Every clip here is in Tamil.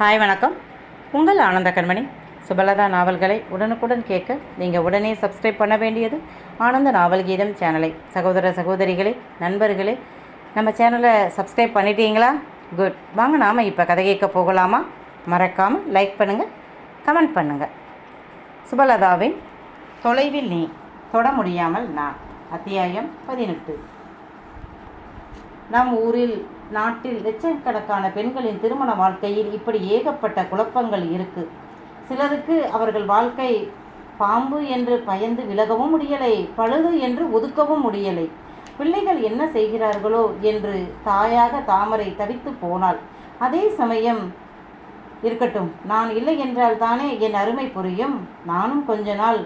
ஹாய் வணக்கம். உங்கள் ஆனந்த கண்மணி. சுபலதா நாவல்களை உடனுக்குடன் கேட்க நீங்கள் உடனே சப்ஸ்கிரைப் பண்ண வேண்டியது ஆனந்த நாவல் கீதம் சேனலை. சகோதர சகோதரிகளே நண்பர்களே நம்ம சேனலை சப்ஸ்கிரைப் பண்ணிட்டீங்களா? குட் வாங்க நாம் இப்போ கதை கேட்க போகலாமா? மறக்காமல் லைக் பண்ணுங்கள் கமெண்ட் பண்ணுங்கள் சுபலதாவின் தொலைவில் நீ தொட முடியாமல் நான். அத்தியாயம் பதினெட்டு. நம் ஊரில் நாட்டில் லட்சக்கணக்கான பெண்களின் திருமண வாழ்க்கையில் இப்படி ஏகப்பட்ட குழப்பங்கள் இருக்கு. சிலருக்கு அவர்கள் வாழ்க்கை பாம்பு என்று பயந்து விலகவும் முடியலை பழுது என்று ஒதுக்கவும் முடியலை. பிள்ளைகள் என்ன செய்கிறார்களோ என்று தாயாக தாமரை தவித்து போனாள். அதே சமயம் இருக்கட்டும் நான் இல்லை என்றால் தானே என் அருமை புரியும் நானும் கொஞ்ச நாள்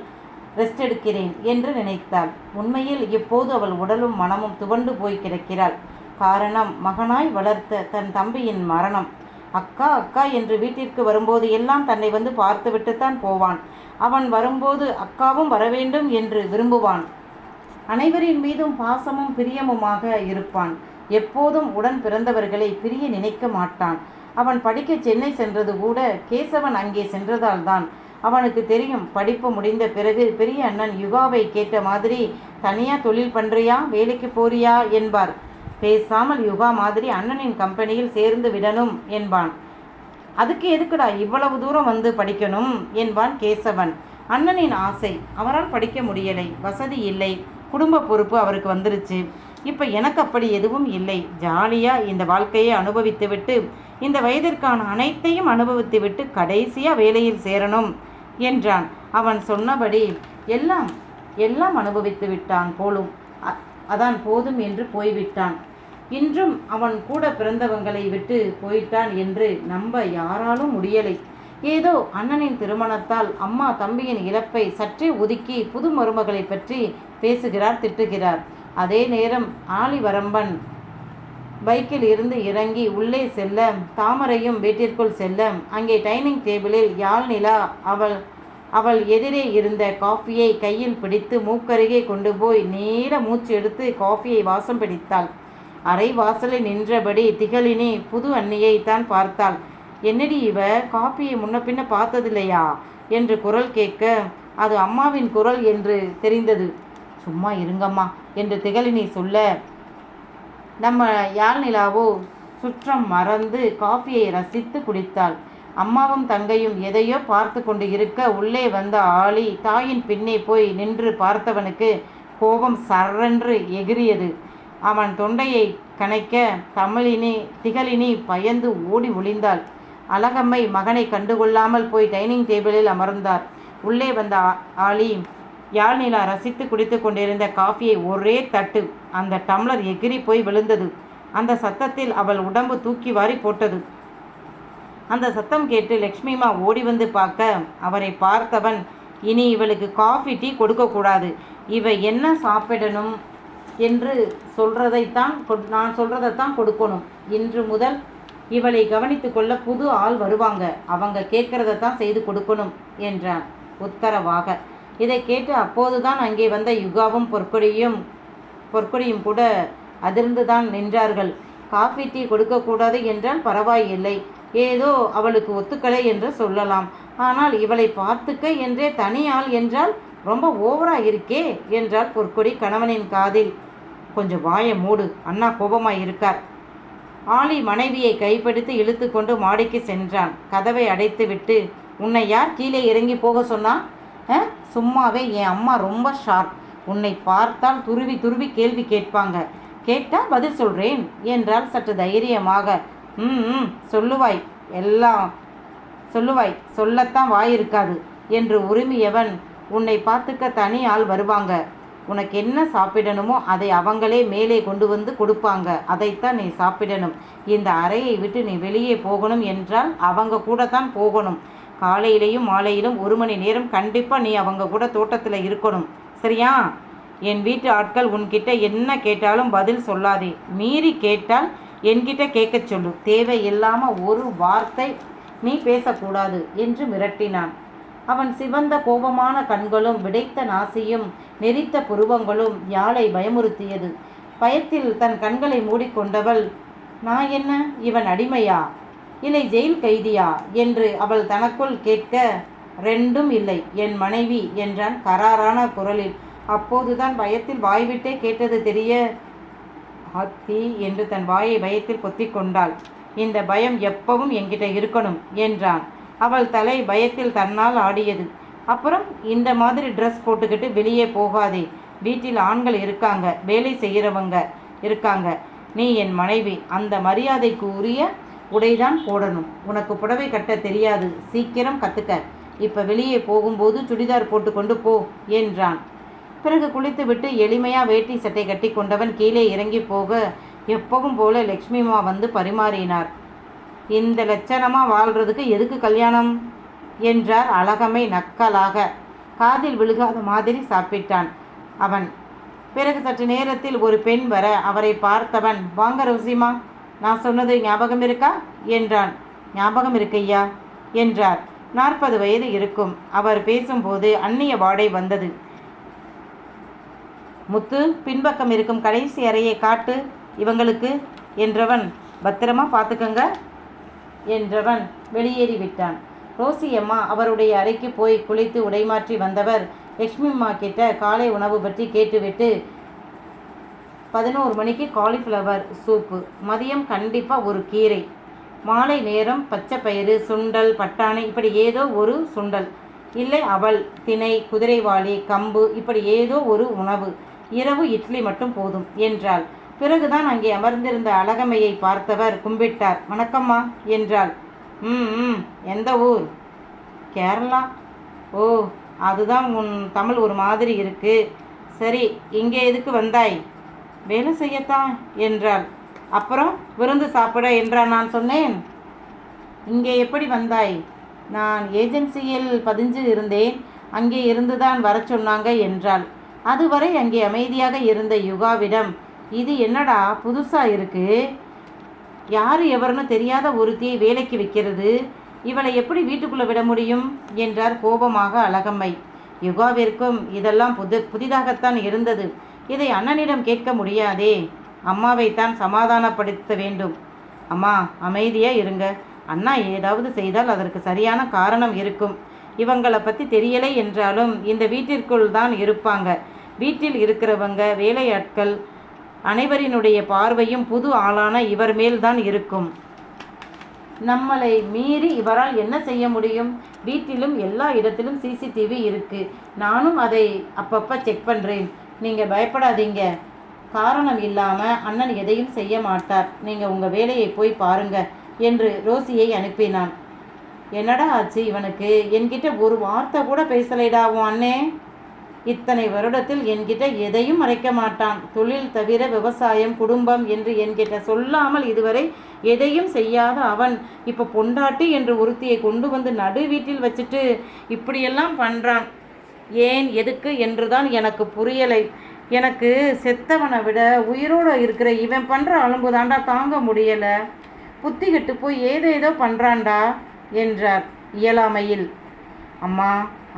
ரெஸ்ட் எடுக்கிறேன் என்று நினைத்தாள். உண்மையில் இப்போது அவள் உடலும் மனமும் துவண்டு போய் கிடக்கிறாள். காரணம் மகனாய் வளர்த்த தன் தம்பியின் மரணம். அக்கா அக்கா என்று வீட்டிற்கு வரும்போது எல்லாம் தன்னை வந்து பார்த்துவிட்டுத்தான் போவான். அவன் வரும்போது அக்காவும் வரவேண்டும் என்று விரும்புவான். அனைவரின் மீதும் பாசமும் பிரியமுமாக இருப்பான். எப்போதும் உடன் பிறந்தவர்களை பிரிய நினைக்க மாட்டான். அவன் படிக்க சென்னை சென்றது கூட கேசவன் அங்கே சென்றதால்தான் அவனுக்கு தெரியும் படிப்பு முடிந்த பிறகு பெரிய அண்ணன் யுகாவை கேட்ட மாதிரி தனியாக தொழில் பண்ணுறியா வேலைக்கு போறியா? என்பார். பேசாமல் யுகா மாதிரி அண்ணனின் கம்பெனியில் சேர்ந்து விடணும் என்பான். அதுக்கு எதுக்குடா இவ்வளவு தூரம் வந்து படிக்கணும் என்பான் கேசவன். அண்ணனின் ஆசை அவரால் படிக்க முடியலை வசதி இல்லை குடும்ப பொறுப்பு அவருக்கு வந்துருச்சு. இப்போ எனக்கு அப்படி எதுவும் இல்லை. ஜாலியாக இந்த வாழ்க்கையை அனுபவித்துவிட்டு இந்த வயதிற்கான அனைத்தையும் அனுபவித்துவிட்டு கடைசியாக வேலையில் சேரணும் என்றான். அவன் சொன்னபடி எல்லாம் எல்லாம் அனுபவித்து விட்டான் போலும் அதான் போதும் என்று போய்விட்டான். இன்றும் அவன் கூட பிறந்தவங்களை விட்டு போயிட்டான் என்று நம்ப யாராலும் முடியலை. ஏதோ அண்ணனின் திருமணத்தால் அம்மா தம்பியின் இழப்பை சற்றே ஒதுக்கி புது மருமகளை பற்றி பேசுகிறார் திட்டுகிறார். அதே நேரம் ஆலிவரம்பன் பைக்கில் இருந்து இறங்கி உள்ளே செல்ல தாமரையும் வீட்டிற்குள் செல்ல அங்கே டைனிங் டேபிளில் யாழ் நிலா அவள் அவள் எதிரே இருந்த காஃபியை கையில் பிடித்து மூக்கருகே கொண்டு போய் நேர மூச்சு எடுத்து காஃபியை வாசம் பிடித்தாள். அரை வாசலில் நின்றபடி திகழினி புது அன்னியை தான் பார்த்தாள். என்னடி இவ? காப்பியை முன்ன பின்ன பார்த்ததில்லையா? என்று குரல் கேட்க அது அம்மாவின் குரல் என்று தெரிந்தது. சும்மா இருங்கம்மா என்று திகழினி சொல்ல நம்ம யாழ் நிலாவோ சுற்றம் மறந்து காஃபியை ரசித்து குடித்தாள். அம்மாவும் தங்கையும் எதையோ பார்த்து கொண்டு இருக்க உள்ளே வந்த ஆளி தாயின் பின்னே போய் நின்று பார்த்தவனுக்கு கோபம் சர்ரென்று எகிரியது அவன் தொண்டையை கனைக்க தமிழினி திகழினி பயந்து ஓடி ஒளிந்தாள். அழகம்மை மகனை கண்டுகொள்ளாமல் போய் டைனிங் டேபிளில் அமர்ந்தார். உள்ளே வந்த ஆ- ஆளி யாழ்நிலா ரசித்து குடித்து கொண்டிருந்த காஃபியை ஒரே தட்டு அந்த டம்ளர் எகிரி போய் விழுந்தது. அந்த சத்தத்தில் அவள் உடம்பு தூக்கி வாரி போட்டது. அந்த சத்தம் கேட்டு லக்ஷ்மிமா ஓடி வந்து பார்க்க அவரை பார்த்தவன் இனி இவளுக்கு காஃபி டீ கொடுக்கக்கூடாது இவ என்ன சாப்பிடணும்? என்று சொல்றதைத்தான் நான் சொல்றதைத்தான் கொடுக்கணும். இன்று முதல் இவளை கவனித்து கொள்ள புது ஆள் வருவாங்க. அவங்க கேட்கறதைத்தான் செய்து கொடுக்கணும் என்றான் உத்தரவாக. இதை கேட்டு அப்போதுதான் அங்கே வந்த யுகாவும் பொற்கொடியும் பொற்கொடியும் கூட அதிர்ந்துதான் நின்றார்கள். காஃபி டீ கொடுக்கக்கூடாது என்றால் பரவாயில்லை. ஏதோ அவளுக்கு ஒத்துக்கலை என்று சொல்லலாம். ஆனால் இவளை பார்த்துக்க என்றே தனி ஆள் என்றால் ரொம்ப ஓவரா இருக்கே என்றாள் பொற்கொடி கணவனின் காதில். கொஞ்சம் வாயை மூடு அண்ணா கோபமாய் இருக்கார். ஆலி மனைவியை கைப்பிடித்து இழுத்து கொண்டு மாடிக்கு சென்றான். கதவை அடைத்துவிட்டு உன்னை யார் கீழே இறங்கி போக சொன்னா? சும்மாவே என் அம்மா ரொம்ப ஷார்ப். உன்னை பார்த்தால் துருவி துருவி கேள்வி கேட்பாங்க. கேட்டால் பதில் சொல்கிறேன் என்றால் சற்று தைரியமாக. ம் ம், சொல்லுவாய். எல்லாம் சொல்லுவாய். சொல்லத்தான் வாய் இருக்காது என்று உரிமையவன் உன்னை பார்த்துக்க தனி ஆள் வருவாங்க. உனக்கு என்ன சாப்பிடணுமோ அதை அவங்களே மேலே கொண்டு வந்து கொடுப்பாங்க. அதைத்தான் நீ சாப்பிடணும். இந்த அறையை விட்டு நீ வெளியே போகணும் என்றால் அவங்க கூட தான் போகணும். காலையிலையும் மாலையிலும் ஒரு மணி நேரம் கண்டிப்பாக நீ அவங்க கூட தோட்டத்தில் இருக்கணும். சரியா? என் வீட்டு ஆட்கள் உன்கிட்ட என்ன கேட்டாலும் பதில் சொல்லாதே. மீறி கேட்டால் என்கிட்ட கேட்க சொல்லு. தேவையில்லாமல் ஒரு வார்த்தை நீ பேசக்கூடாது என்று மிரட்டினான். அவன் சிவந்த கோபமான கண்களும் விடைத்த நாசியும் நெரித்த புருவங்களும் யாழை பயமுறுத்தியது. பயத்தில் தன் கண்களை மூடிக்கொண்டவள் நான் என்ன? இவன் அடிமையா? இல்லை ஜெயில் கைதியா? என்று அவள் தனக்குள் கேட்க ரெண்டும் இல்லை. என் மனைவி என்றான் கராரான குரலில். அப்போதுதான் பயத்தில் வாய்விட்டே கேட்டது தெரிய அத்தி என்று தன் வாயை பயத்தில் கொத்திக்கொண்டாள் இந்த பயம் எப்பவும் என்கிட்ட இருக்கணும் என்றான். அவள் தலை பயத்தில் தன்னால் ஆடியது. அப்புறம் இந்த மாதிரி ட்ரெஸ் போட்டுக்கிட்டு வெளியே போகாதே. வீட்டில் ஆண்கள் இருக்காங்க வேலை செய்கிறவங்க இருக்காங்க. நீ என் மனைவி. அந்த மரியாதைக்கு உரிய உடைதான் போடணும். உனக்கு புடவை கட்ட தெரியாது. சீக்கிரம் கற்றுக்க இப்போ வெளியே போகும்போது சுடிதார் போட்டுக்கொண்டு போ என்றான். பிறகு குளித்துவிட்டு எளிமையாக வேட்டி சட்டை கட்டி கொண்டவன் கீழே இறங்கி போக எப்பவும் போல லக்ஷ்மிமா வந்து பரிமாறினார். இந்த லட்சணமாக வாழ்கிறதுக்கு எதுக்கு கல்யாணம்? என்றார் அழகமை நக்கலாக. காதில் விழுகாத மாதிரி சாப்பிட்டான் அவன். பிறகு சற்று நேரத்தில் ஒரு பெண் வர அவரை பார்த்தவன் வாங்க ரோசிமா நான் சொன்னது ஞாபகம் இருக்கா? என்றான். ஞாபகம் இருக்கையா என்றார். நாற்பது வயது இருக்கும். அவர் பேசும்போது அந்நிய வாடை வந்தது. முத்து பின்பக்கம் இருக்கும் கடைசி அறையை காட்டு இவங்களுக்கு என்றவன். பத்திரமா பார்த்துக்கங்க. என்றவன் வெளியேறி விட்டான் அவருடைய அறைக்கு போய் குளித்து உடைமாற்றி வந்தவர் லக்ஷ்மி அம்மா கிட்ட காலை உணவு பற்றி கேட்டுவிட்டு பதினோரு மணிக்கு காலிஃப்ளவர் சூப்பு மதியம் கண்டிப்பாக ஒரு கீரை மாலை நேரம் பச்சை பயிறு சுண்டல் பட்டாணி இப்படி ஏதோ ஒரு சுண்டல் இல்லை அவள் திணை குதிரைவாளி கம்பு இப்படி ஏதோ ஒரு உணவு இரவு இட்லி மட்டும் போதும் என்றாள். பிறகுதான் அங்கே அமர்ந்திருந்த அழகம்மையை பார்த்தவர் கும்பிட்டார். வணக்கம்மா என்றாள். ம் ம் எந்த ஊர்? கேரளா. ஓ அதுதான் உன் தமிழ் ஒரு மாதிரி இருக்கு. சரி இங்கே எதுக்கு வந்தாய்? வேலை செய்யத்தான் என்றாள். அப்புறம் விருந்து சாப்பிட என்றா நான் சொன்னேன். இங்கே எப்படி வந்தாய்? நான் ஏஜென்சியில் பதிஞ்சு இருந்தேன். அங்கே இருந்துதான் வரச் சொன்னாங்க என்றாள். அதுவரை அங்கே அமைதியாக இருந்த யுகாவிடம் இது என்னடா புதுசாக இருக்குது யார் எவர்னு தெரியாத ஒருத்தியை வேலைக்கு வைக்கிறது? இவளை எப்படி வீட்டுக்குள்ளே விட முடியும்? என்றார் கோபமாக அழகம்மை. யுகாவிற்கும் இதெல்லாம் புது புதிதாகத்தான் இருந்தது. இதை அண்ணனிடம் கேட்க முடியாதே. அம்மாவைத்தான் சமாதானப்படுத்த வேண்டும். அம்மா அமைதியாக இருங்க. அண்ணா ஏதாவது செய்தால் அதற்கு சரியான காரணம் இருக்கும். இவங்களை பற்றி தெரியலை என்றாலும் இந்த வீட்டிற்குள் தான் இருப்பாங்க. வீட்டில் இருக்கிறவங்க வேலையாட்கள் அனைவரினுடைய பார்வையும் புது ஆளான இவர் மேல்தான் இருக்கும். நம்மளை மீறி இவரால் என்ன செய்ய முடியும்? வீட்டிலும் எல்லா இடத்திலும் சிசிடிவி இருக்கு. நானும் அதை அப்பப்போ செக் பண்ணுறேன் நீங்கள் பயப்படாதீங்க. காரணம் இல்லாமல் அண்ணன் எதையும் செய்ய மாட்டார். நீங்கள் உங்கள் வேலையை போய் பாருங்க என்று ரோசியை அனுப்பினான். என்னடா ஆச்சு இவனுக்கு? என்கிட்ட ஒரு வார்த்தை கூட பேசலைடா உன் அண்ணே. இத்தனை வருடத்தில் என்கிட்ட எதையும் மறைக்க மாட்டான். தொழில் தவிர விவசாயம் குடும்பம் என்று என்கிட்ட சொல்லாமல் இதுவரை எதையும் செய்யாத அவன். இப்போ பொண்டாட்டி என்று ஒருத்தியை கொண்டு வந்து நடு வீட்டில் வச்சுட்டு இப்படியெல்லாம் பண்ணுறான் ஏன் எதுக்கு என்றுதான் எனக்கு புரியலை. எனக்கு செத்தவனை விட உயிரோடு இருக்கிற இவன் பண்ணுற அலும்பு தாண்டா தாங்க முடியலை. புத்திகெட்டு போய் ஏதேதோ பண்ணுறான்டா என்றார் இயலாமையில். அம்மா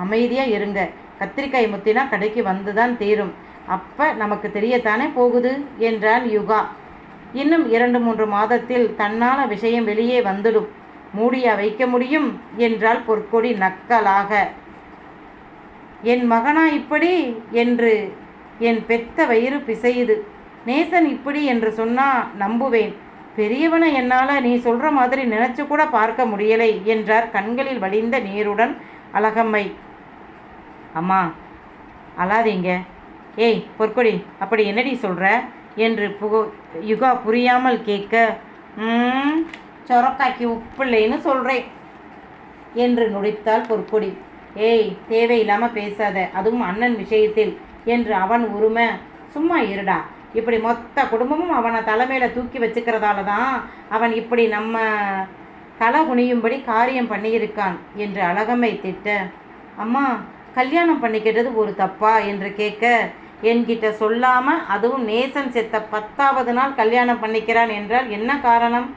அமைதியாக இருங்க. கத்திரிக்காய் முத்தினா கடைக்கு வந்து தான் தீரும். அப்போ நமக்கு தெரியத்தானே போகுது? என்றான் யுகா. இன்னும் இரண்டு மூன்று மாதத்தில் தன்னால விஷயம் வெளியே வந்துடும். மூடியா வைக்க முடியும்? என்றால் பொற்கொடி நக்கலாக. என் மகனா இப்படி? என்று என் பெத்த வயிறு பிசையுது. நேசன் இப்படி என்று சொன்னா நம்புவேன். பெரியவனை என்னால் நீ சொல்கிற மாதிரி நினைச்சு கூட பார்க்க முடியலை என்றார் கண்களில் வடிந்த நீருடன் அழகம்மை. அம்மா அழாதீங்க. ஏய் பொற்கொடி அப்படி என்னடி சொல்கிற என்று புகு யுகா புரியாமல் கேட்க "ம், சொரக்காய்க்கு உப்பில்லைன்னு சொல்கிறேன் என்று நுடித்தாள் பொற்கொடி. ஏய் தேவையில்லாமல் பேசாத அதுவும் அண்ணன் விஷயத்தில். என்று அவன் உரிமை சும்மா இருடா. இப்படி மொத்த குடும்பமும் அவனை தலைமையில் தூக்கி வச்சுக்கிறதால தான் அவன் இப்படி நம்ம தலை குனியும்படி காரியம் பண்ணியிருக்கான் என்று அழகம்மை திட்ட அம்மா கல்யாணம் பண்ணிக்கிட்டது ஒரு தப்பா என்று கேட்க என்கிட்ட சொல்லாமல் அதுவும் நேசன் செத்த பத்தாவது நாள் கல்யாணம் பண்ணிக்கிறான் என்றால் என்ன காரணம்?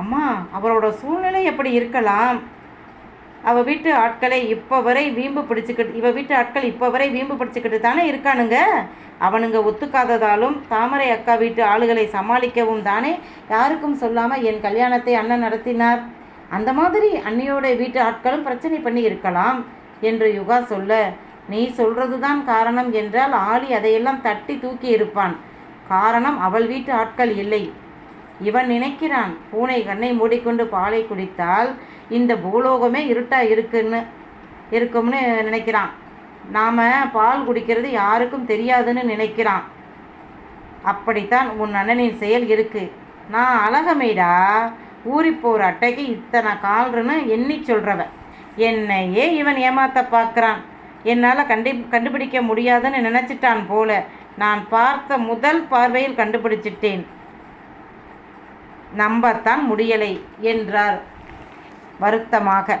அம்மா அவரோட சூழ்நிலை எப்படி இருக்கலாம்? அவ வீட்டு ஆட்களை இப்போ வரை வீம்பு பிடிச்சிக்கிட்டு இவ வீட்டு ஆட்கள் இப்போ வரை வீம்பு பிடிச்சிக்கிட்டு தானே இருக்கானுங்க? அவனுங்க ஒத்துக்காததாலும் தாமரை அக்கா வீட்டு ஆளுகளை சமாளிக்கவும் தானே யாருக்கும் சொல்லாமல் என் கல்யாணத்தை அண்ணன் நடத்தினார்? அந்த மாதிரி அண்ணியோட வீட்டு ஆட்களும் பிரச்சனை பண்ணி இருக்கலாம். என்று யுகா சொல்ல நீ சொல்றதுதான் காரணம் என்றால் ஆளி அதையெல்லாம் தட்டி தூக்கி இருப்பான். காரணம் அவள் வீட்டு ஆட்கள் இல்லை. இவன் நினைக்கிறான் பூனை கண்ணை மூடிக்கொண்டு பாலை குடித்தால் இந்த பூலோகமே இருட்டா இருக்குன்னு இருக்கும்னு நினைக்கிறான். நாம் பால் குடிக்கிறது யாருக்கும் தெரியாதுன்னு நினைக்கிறான். அப்படித்தான் உன் அண்ணனின் செயல் இருக்கு. நான் அழகமேடா ஊறி போகிற அட்டைக்கு இத்தனை கால்றுன்னு எண்ணி சொல்கிறவ என்னையே இவன் ஏமாத்த பார்க்குறான். என்னால் கண்டி கண்டுபிடிக்க முடியாதுன்னு நினச்சிட்டான் போல. நான் பார்த்த முதல் பார்வையில் கண்டுபிடிச்சிட்டேன். நம்பத்தான் முடியலை என்றார் வருத்தமாக.